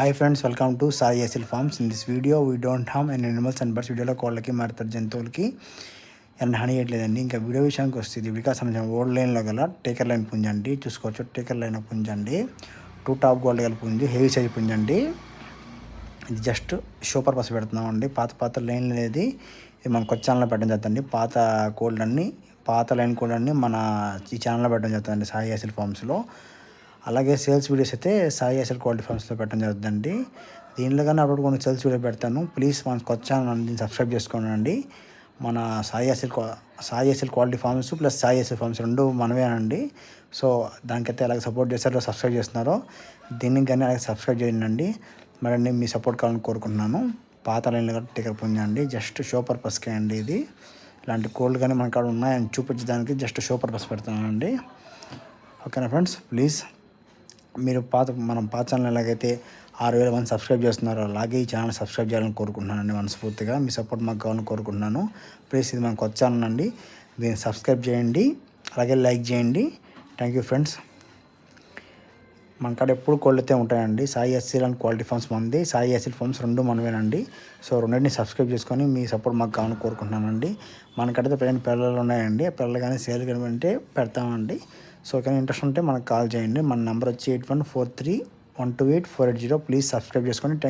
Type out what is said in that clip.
Hi friends welcome to Sai SL farms in this video we don't ham and animals and birds వీడియోలో కోళ్ళకి మారుతారు జంతువులకి and honey ఇవ్వట్లేదండి ఇంకా video విషయానికి వస్తుంది వికాస్ సంబంధించిన ఓల్డ్ లైన్లో గల టేకర్ లైన్ పుంజండి చూసుకోవచ్చు టేకర్ లైన్ పుంజండి టూ టాప్ గోల్డ్ గల పుంజు హెవీ సైజ్ పుంజండి ఇది జస్ట్ షో పర్పస్ పెడుతున్నామండి పాత పాత లైన్ అనేది మన కొత్త ఛానల్లో పెట్టడం జరుగుతుంది. పాత కోల్డ్ అన్ని పాత లైన్ కోల్డ్ అన్ని మన ఈ ఛానల్లో పెట్టడం జరుగుతుంది సాయి ఎసిల్ ఫార్మ్స్లో అలాగే సేల్స్ వీడియోస్ అయితే సాయి ఎస్ఎల్ క్వాలిటీ ఫార్మ్స్లో పెట్టడం జరుగుతుందండి. దీనిలో కానీ అప్పుడు కొన్ని సేల్స్ వీడియో పెడతాను. ప్లీజ్ మన కొత్త ఛానల్ దీన్ని సబ్స్క్రైబ్ చేసుకోండి మన Sai SL Sai SL quality farms plus Sai SL farms రెండు మనమేనండి సో దానికైతే అలాగే సపోర్ట్ చేస్తారో సబ్స్క్రైబ్ చేస్తున్నారో దీనికి కానీ అలాగే సబ్స్క్రైబ్ చేయండి. మరండి మీ సపోర్ట్ కావాలని కోరుకుంటున్నాను. పాత లైన్లో కూడా టికెట్ పొందండి. జస్ట్ షో పర్పస్కే అండి ఇది. ఇలాంటి కోల్డ్ కానీ మన కాడ ఉన్నాయని చూపించడానికి జస్ట్ షో పర్పస్ పెడుతున్నానండి. ఓకేనా ఫ్రెండ్స్? ప్లీజ్ మీరు పాత మనం పాత ఛానల్ ఎలాగైతే ఆరు వేల మంది సబ్స్క్రైబ్ చేస్తున్నారో అలాగే ఈ ఛానల్ సబ్స్క్రైబ్ చేయాలని కోరుకుంటున్నానండి మనస్ఫూర్తిగా. మీ సపోర్ట్ మాకు కావాలని కోరుకుంటున్నాను. ప్లీజ్ ఇది మనకు వచ్చానండి అండి. దీన్ని సబ్స్క్రైబ్ చేయండి. అలాగే లైక్ చేయండి. Thank you friends. మన కాడ ఎప్పుడు కోళ్ళైతే ఉంటాయండి. Sai SL and quality farms మంది. సాయి ఎస్సీల్ ఫార్మ్స్ రెండు మనమేనండి సో రెండింటిని సబ్స్క్రైబ్ చేసుకొని మీ సపోర్ట్ మాకు కావాలని కోరుకుంటున్నానండి మనకైతే ప్రజెంట్ పిల్లలు ఉన్నాయండి. ఆ పిల్లలు కానీ సేల్ కానీ అంటే పెడతామండి. సో కానీ ఇంట్రెస్ట్ ఉంటే మనకు కాల్ చేయండి. మన నెంబర్ వచ్చి eight one four three one two eight four eight zero. Please subscribe చేసుకోండి